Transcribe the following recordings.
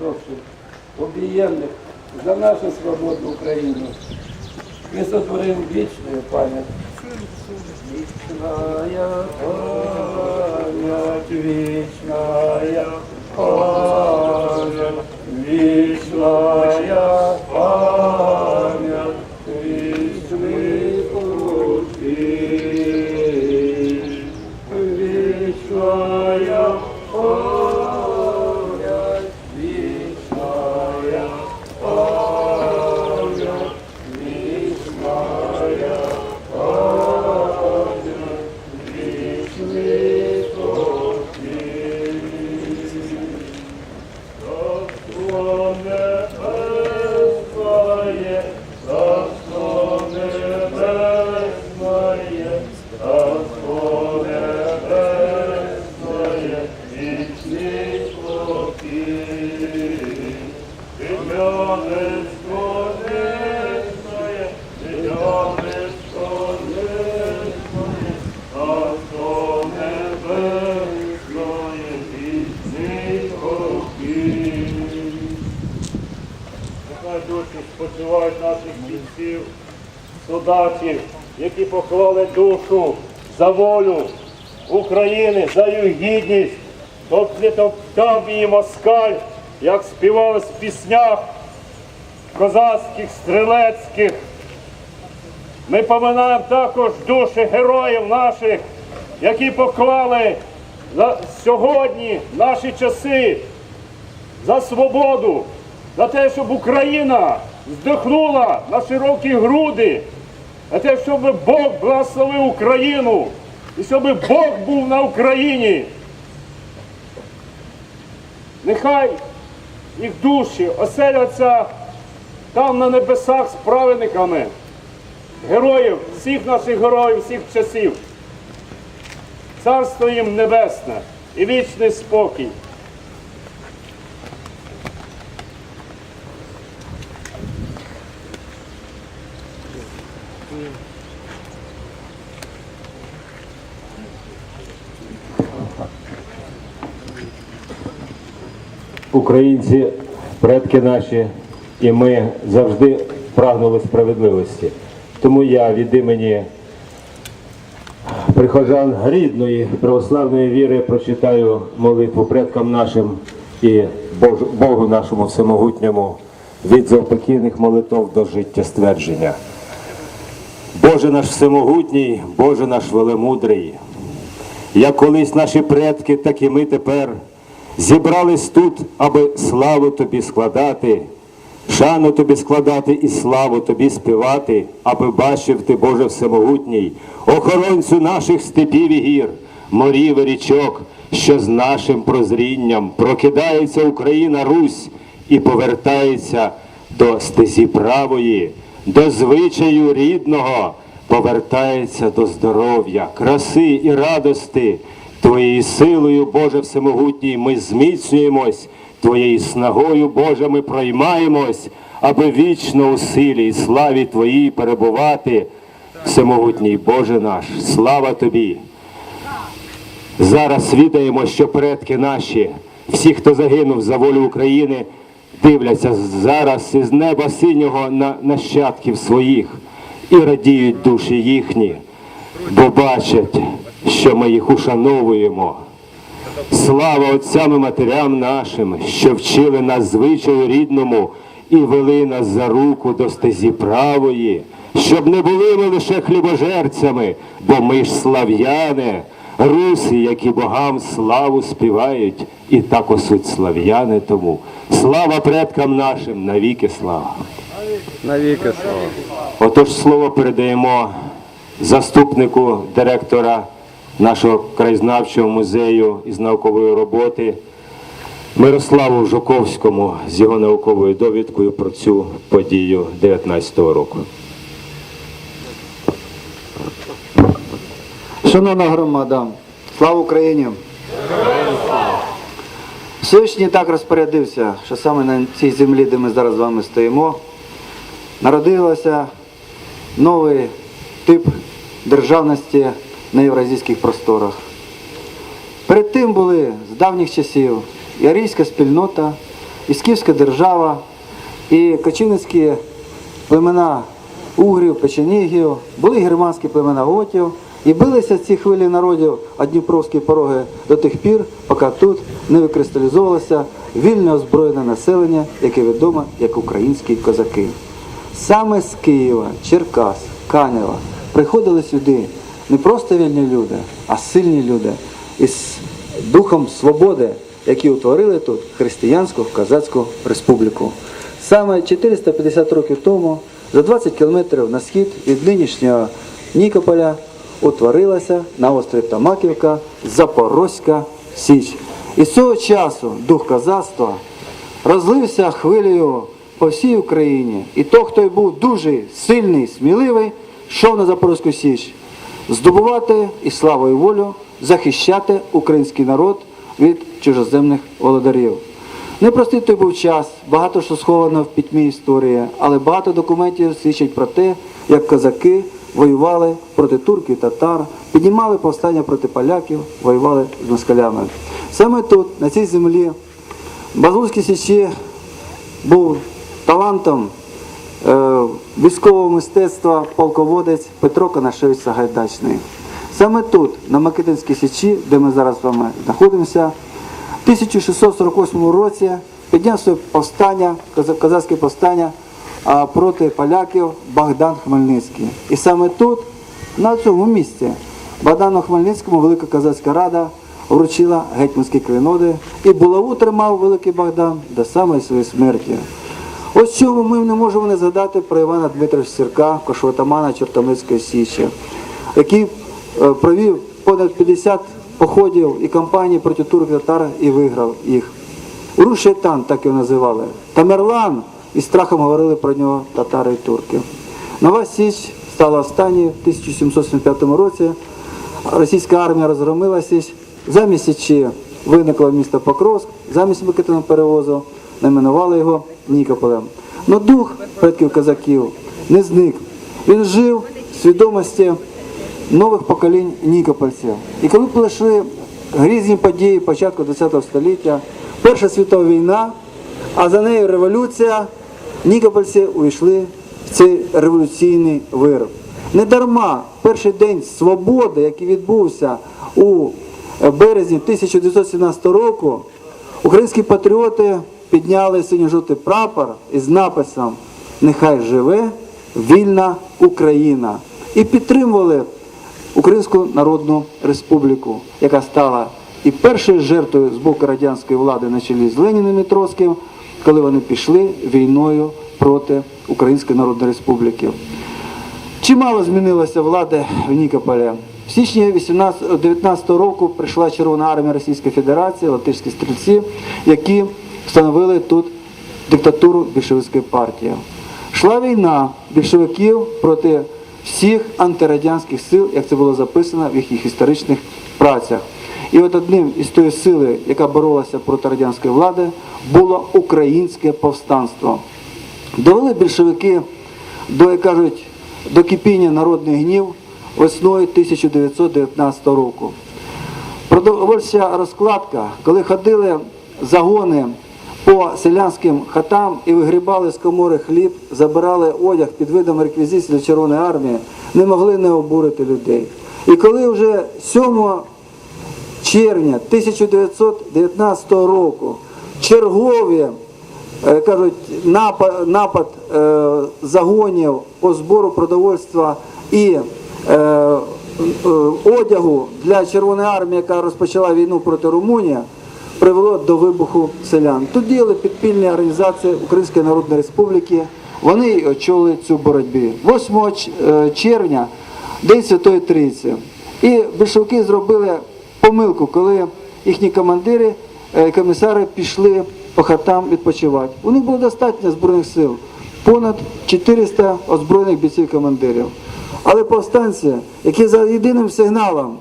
погибших, убиенных за нашу свободу Україну. Ми сотворимо вічну память. Вічна память, вічна память, вічна память, спочивають наших бійців, солдатів, які поклали душу за волю України, за її гідність, не топтав її москаль, як співали в піснях козацьких, стрілецьких. Ми поминаємо також душі героїв наших, які поклали за сьогодні наші часи за свободу, за те, щоб Україна здихнула на широкі груди, за те, щоб Бог благословив Україну і щоб Бог був на Україні. Нехай їх душі оселяться там на небесах з праведниками, героїв, всіх наших героїв, всіх часів. Царство їм небесне і вічний спокій. Українці, предки наші, і ми завжди прагнули справедливості. Тому я від імені прихожан рідної православної віри прочитаю молитву предкам нашим і Богу нашому всемогутньому від заупокійних молитов до життя ствердження. Боже наш всемогутній, Боже наш велемудрий, як колись наші предки, так і ми тепер зібрались тут, аби славу тобі складати, шану тобі складати і славу тобі співати, аби бачив ти, Боже Всемогутній, охоронцю наших степів і гір, морів і річок, що з нашим прозрінням прокидається Україна Русь і повертається до стезі правої, до звичаю рідного, повертається до здоров'я, краси і радости. Твоєю силою, Боже Всемогутній, ми зміцнюємось, Твоєю снагою, Боже, ми проймаємось, аби вічно у силі і славі Твоїй перебувати. Всемогутній Боже наш, слава Тобі! Зараз свідаємо, що предки наші, всі, хто загинув за волю України, дивляться зараз із неба синього на нащадків своїх і радіють душі їхні, бо бачать, що ми їх ушановуємо. Слава отцям і матерям нашим, що вчили нас звичаю рідному і вели нас за руку до стезі правої, щоб не були ми лише хлібожерцями, бо ми ж слав'яни, руси, які богам славу співають, і так осуть слав'яни тому. Слава предкам нашим, навіки слава. Навіки слава. Отож слово передаємо заступнику директора нашого краєзнавчого музею із наукової роботи Мирославу Жуковському з його науковою довідкою про цю подію 19-го року. Шановна громада, слава Україні! Всевишній так розпорядився, що саме на цій землі, де ми зараз з вами стоїмо, народилося новий тип державності на євразійських просторах. Перед тим були з давніх часів і арійська спільнота, і Скіфська держава, і кочівницькі племена угрів, печенігів, були германські племена готів, і билися ці хвилі народів Дніпровські пороги до тих пір, поки тут не викристалізовувалося вільне озброєне населення, яке відомо як українські козаки. Саме з Києва, Черкас, Канева приходили сюди не просто вільні люди, а сильні люди із духом свободи, які утворили тут християнську козацьку республіку. Саме 450 років тому, за 20 кілометрів на схід від нинішнього Нікополя, утворилася на острові Тамаківка Запорозька Січ. І з цього часу дух козацтва розлився хвилею по всій Україні. І той, хто був дуже сильний, сміливий, йшов на Запорозьку Січ здобувати і славу і волю захищати український народ від чужоземних володарів. Непростий той був час, багато що сховано в пітьмі історії, але багато документів свідчать про те, як козаки воювали проти турків, татар, піднімали повстання проти поляків, воювали з москалями. Саме тут, на цій землі, в Базульській Січі був талантом військового мистецтва полководець Петро Конашевич Сагайдачний. Саме тут, на Микитинській Січі, де ми зараз з вами знаходимося, в 1648 році піднявся повстання, коза- козацьке повстання проти поляків Богдан Хмельницький. І саме тут, на цьому місці, Богдану Хмельницькому Велика Козацька Рада вручила гетьманські клейноди і булаву тримав Великий Богдан до самої своєї смерті. Ось чому ми не можемо не згадати про Івана Дмитровича Сірка, кошоватамана Чортомлицької Січі, який е, провів понад 50 походів і кампаній проти турків татар і виграв їх. Уруш-Шейтан, так його називали. Тамерлан і страхом говорили про нього татари і турки. Нова Січ стала останньою в 1775 році. Російська армія розгромила Січ. Замість Січі виникло місто Покровськ, замість Микитиного перевозу найменували його Нікополем. Но дух предків козаків не зник. Він жив в свідомості нових поколінь нікопольців. І коли пройшли грізні події початку ХХ століття, Перша світова війна, а за нею революція, нікопольці увійшли в цей революційний вир. Недарма перший день свободи, який відбувся у березні 1917 року, українські патріоти підняли синьо-жовтий прапор із написом Нехай живе вільна Україна і підтримували Українську Народну Республіку, яка стала і першою жертвою з боку радянської влади на чолі з Леніним і Троцьким, коли вони пішли війною проти Української Народної Республіки. Чимало змінилася влада в Нікополі. В січні 19 року прийшла Червона армія Російської Федерації, латишські стрільці, які встановили тут диктатуру більшовицької партії. Йшла війна більшовиків проти всіх антирадянських сил, як це було записано в їхніх історичних працях. І от одним із тої сили, яка боролася проти радянської влади, було українське повстанство. Довели більшовики до, як кажуть, до кипіння народний гнів весною 1919 року. Продовольча розкладка, коли ходили загони по селянським хатам і вигрібали з комори хліб, забирали одяг під видом реквізиції Червоної армії, не могли не обурити людей. І коли вже 7 червня 1919 року чергові е, кажуть, напад, напад е, загонів по збору продовольства і е, одягу для Червоної армії, яка розпочала війну проти Румунії, привело до вибуху селян. Тут діяли підпільні організації Української Народної Республіки. Вони очолили цю боротьбу. 8 е, червня, День Святої Трійці. І більшовики зробили помилку, коли їхні командири, е, комісари пішли по хатам відпочивати. У них було достатньо збройних сил, понад 400 озброєних бійців командирів. Але повстанці, які за єдиним сигналом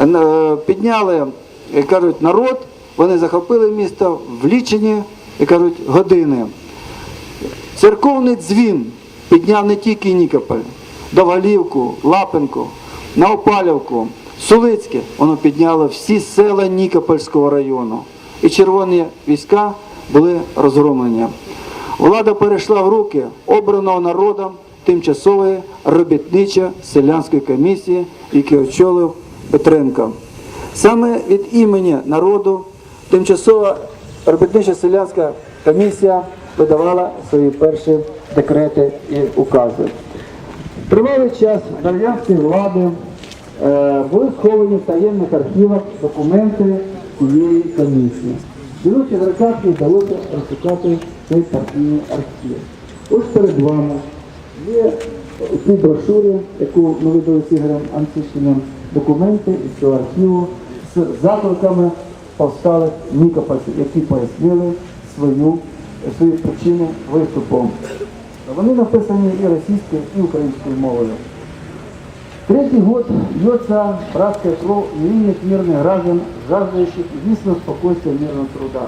е, підняли, як кажуть, народ, вони захопили місто в лічені, як кажуть, години. Церковний дзвін підняв не тільки Нікополь, Довгалівку, Лапенку, Наопалівку, Сулицьке. Воно підняло всі села Нікопольського району. І червоні війська були розгромлені. Влада перейшла в руки обраного народом тимчасової робітничо-селянської комісії, яку очолив Петренко. Саме від імені народу тимчасова робітничо-селянська комісія видавала свої перші декрети і укази. Тривалий час радянської влади е, були сховані в таємних архівах документи цієї комісії. Жіночій адвокатці вдалося розшукати цей партійний архів. Ось перед вами є у цій брошурі, яку ми видали з Ігорем Анцишиним, документи із цього архіву з закликами повсталих нікопольців, які пояснили свою, свої причини виступу. Вони написані і російською, і українською мовою. Третий год льется братская кровь невинных мирных граждан, жаждающих единственного спокойствия и мирного труда.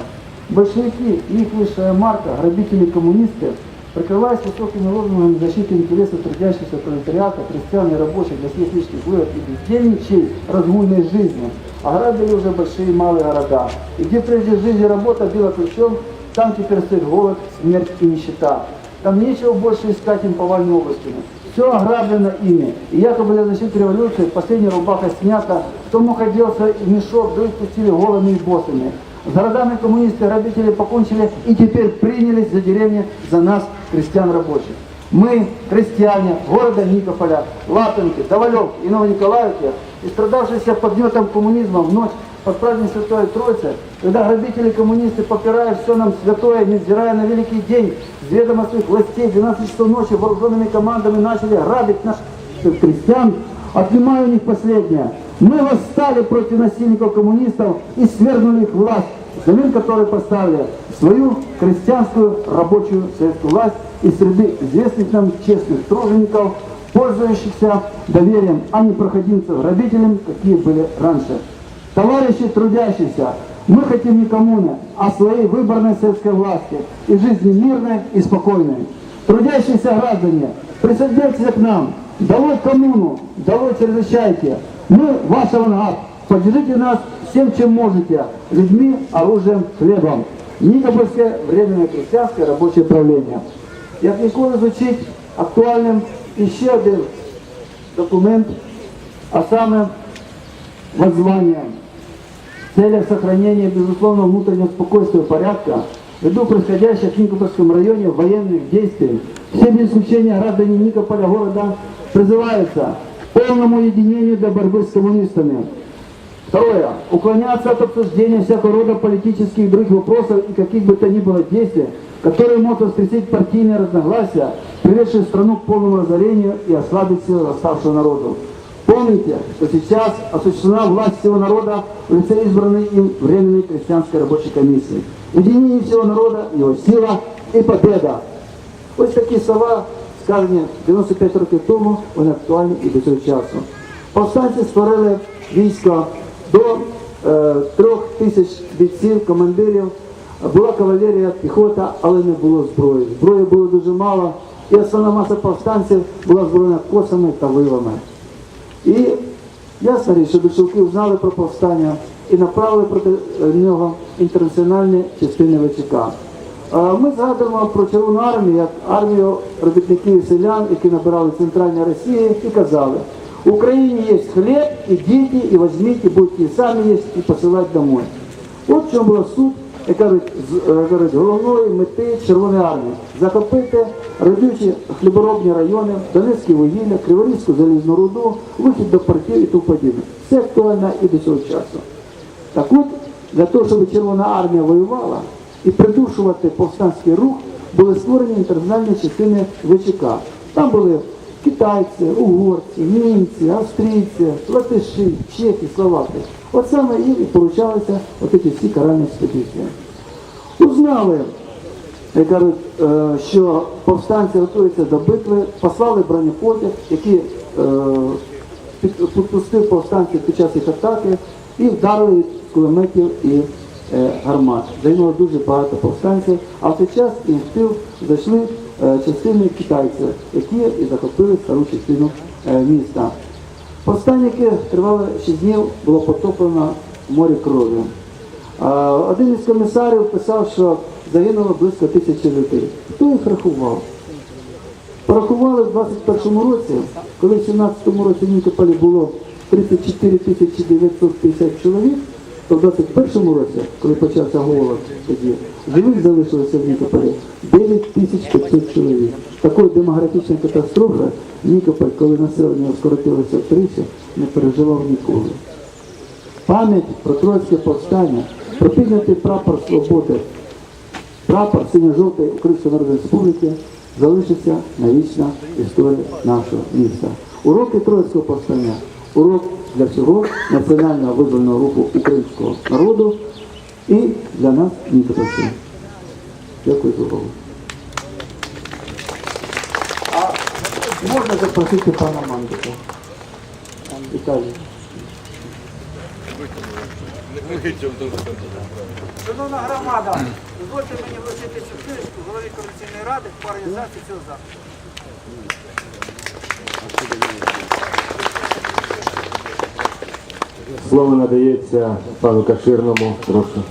Большевики и их высшая марка, грабители-коммунисты, прикрываясь высокими лозунгами защиты интересов трудящихся пролетариата, крестьян и рабочих для своих личных выгод и бездельничей разгульной жизни, ограбили уже большие и малые города. И где прежде жизнь и работа била ключом, там теперь стоит голод, смерть и нищета. Там нечего больше искать им повальной областями. Все ограблено ими. И якобы для защиты революции последняя рубаха снята, кто мог оделся в мешок, да их пустили голыми и босыми. С городами коммунисты грабители покончили и теперь принялись за деревни за нас, крестьян рабочих. Мы, крестьяне города Никополя, Лапинки, Довалевки и Новониколаевки, и страдавшиеся под гнетом коммунизма в ночь под праздник Святой Троицы, когда грабители-коммунисты, попирая все нам святое, невзирая на великий день, с ведома своих властей, 12 часов ночи вооруженными командами начали грабить наших крестьян, отнимая у них последнее. Мы восстали против насильников коммунистов и свергнули их власть, взамен которой поставили свою крестьянскую рабочую советскую власть из среды известных нам честных тружеников, пользующихся доверием, а не проходимцев грабителям, какие были раньше. Товарищи трудящиеся, мы хотим не коммуны, а своей выборной советской власти и жизни мирной и спокойной. Трудящиеся граждане, присоединяйтесь к нам, долой коммуну, долой чрезвычайки. Мы ваш авангард, поддержите нас всем, чем можете, людьми, оружием, хлебом. Никопольское временное крестьянское рабочее правление. Як ніколи звучить іще один документ, а саме воззвание в целях сохранения безусловного внутреннего спокойствия и порядка ввиду происходящих в Никопольском районе военных действий все без исключения граждане Никополя города призываются к полному единению для борьбы с коммунистами. Второе. Уклоняться от обсуждения всякого рода политических и других вопросов и каких бы то ни было действий, которые могут воскресить партийные разногласия, приведшие страну к полному разорению и ослабить силы восставшего народу. Помните, что сейчас осуществлена власть всего народа в лице избранной им Временной крестьянской рабочей комиссии. Единение всего народа, его сила и победа. Ось такі слова, сказані 95 років тому, вони актуальні і до цього часу. Повстанці створили військо до е, трьох тисяч бійців, командирів. Була кавалерія, піхота, але не було зброї. Зброї було дуже мало, і основна маса повстанців була зброєна косами та вилами. І ясна річ, що більшовики знали про повстання і направили проти нього інтернаціональні частини ВЧК. Ми згадуємо про Червону армію як армію робітників і селян, які набирали в центральній Росії, і казали, в Україні є хліб, і візьміть, і будете і самі їсти, і посилати домой. От в чому була суть, як кажуть, е, головної мети Червоної армії захопити родючі хліборобні райони, Донецьке вугілля, Криворізьку залізну руду, вихід до портів і тому подібне. Все актуально і до цього часу. Так от, для того, щоб Червона армія воювала і придушувати повстанський рух, були створені інтернаціональні частини ВЧК. Там були китайці, угорці, німці, австрійці, латиші, чехи, словаки. От саме і поручалися ці всі каральні експедиції. Узнали, кажуть, е, що повстанці готуються до битви, послали бронепотяг, який е, підпустив повстанців під час їх атаки і вдарили з кулеметів і е, гармат. Загинуло дуже багато повстанців, а в цей час в тил зайшли частини китайців, які і захопили стару частину е, міста. Повстанники тривали 6 днів, було потоплено в морі крові. Один із комісарів писав, що загинуло близько тисячі людей. Хто їх рахував? Порахували в 21-му році, коли в 17-му році в Нікополі було 34 тисячі 950 чоловік, то в 21-му році, коли почався голод тоді, живих залишилося в Нікополі 9 тисяч 500 чоловік. Такої демографічної катастрофи Нікополь, коли населення скоротилося втричі, не переживав ніколи. Пам'ять про Троїцьке повстання, про піднятий прапор свободи Прапор синьо-жовтої Української Народної Республіки залишиться навічна історія нашого міста. Уроки Троїцького повстання, урок для всього національного визвольного руху українського народу і для нас, нікопольців. Дякую за увагу. А можна запросити пана Мандика? Віталій. Шановна громада, дозвольте мені вручити цю книжку голові координаційної ради по організації цього заходу. Слово надається пану Каширному. Прошу.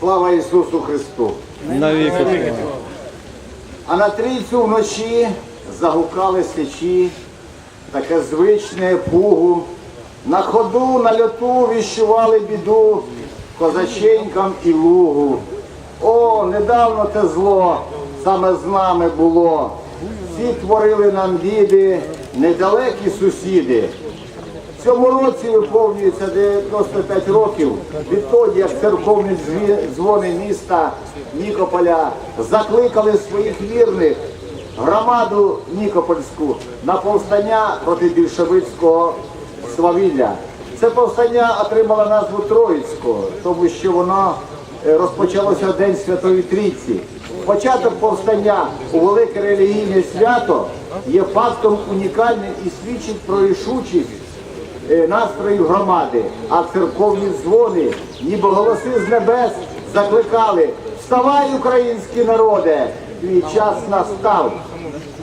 Слава Ісусу Христу! А на трійцю вночі загукали сечі, таке звичне пугу. На ходу, на льоту віщували біду козаченькам і лугу. Недавно те зло саме з нами було. Всі творили нам біди, недалекі сусіди. В цьому році виповнюється 95 років відтоді, як церковні дзвони міста Нікополя закликали своїх вірних громаду Нікопольську на повстання проти більшовицького свавілля. Це повстання отримало назву Троїцького, тому що воно розпочалося День Святої Трійці. Початок повстання у велике релігійне свято є фактом унікальним і свідчить про рішучість е, настроїв громади, а церковні дзвони, ніби голоси з небес закликали Вставай, український народе! Твій час настав.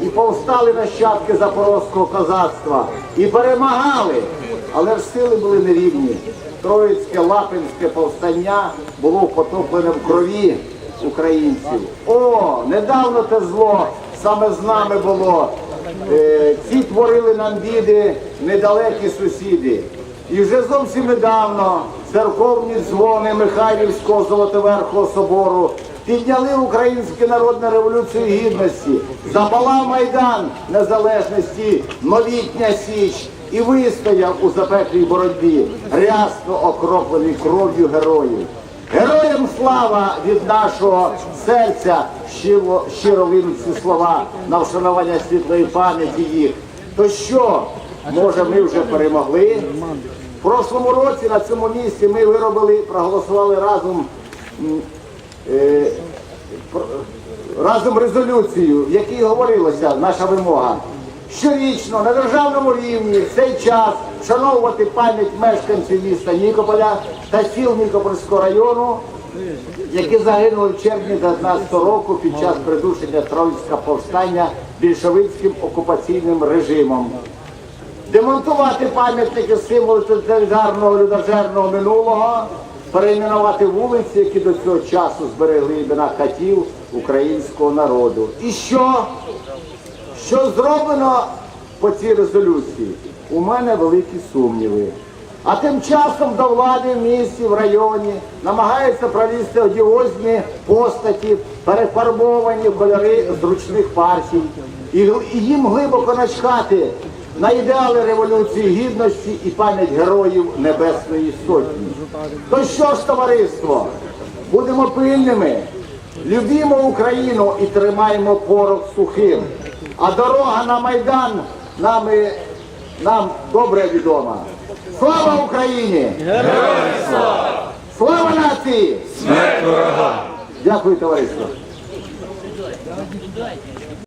І повстали нащадки запорозького козацтва і перемагали, але ж сили були нерівні. Троїцьке лапинське повстання було потоплене в крові українців. О, недавно те зло саме з нами було. Е, ці творили нам біди недалекі сусіди. І вже зовсім недавно церковні дзвони Михайлівського Золотоверхого собору підняли українську народну революцію гідності, запалав майдан незалежності, новітня січ і вистояв у запеклій боротьбі, рясно окроплений кров'ю героїв. Героям слава від нашого серця щиро, щиро линуть слова на вшанування світлої пам'яті їх. То що, може, ми вже перемогли? В прошлому році на цьому місці ми виробили, проголосували разом е, разом резолюцію, в якій говорилося наша вимога. Щорічно на державному рівні в цей час вшановувати пам'ять мешканців міста Нікополя та сіл Нікопольського району, які загинули в червні 19 року під час придушення Троїцького повстання більшовицьким окупаційним режимом. Демонтувати пам'ятники символи тоталітарного людожерного минулого, перейменувати вулиці, які до цього часу зберегли імена хатів українського народу. І що? Що зроблено по цій резолюції? У мене великі сумніви. А тим часом до влади в місті, в районі намагаються пролізти одіозні постаті, перефарбовані в кольори зручних партій. І, їм глибоко начхати на ідеали революції гідності і пам'ять героїв Небесної Сотні. То що ж, товариство, будемо пильними, любімо Україну і тримаємо порох сухим а дорога на Майдан нам, нам добре відома. Слава Україні! Героям слава! Нації! Смерть ворога! Дякую, товариство!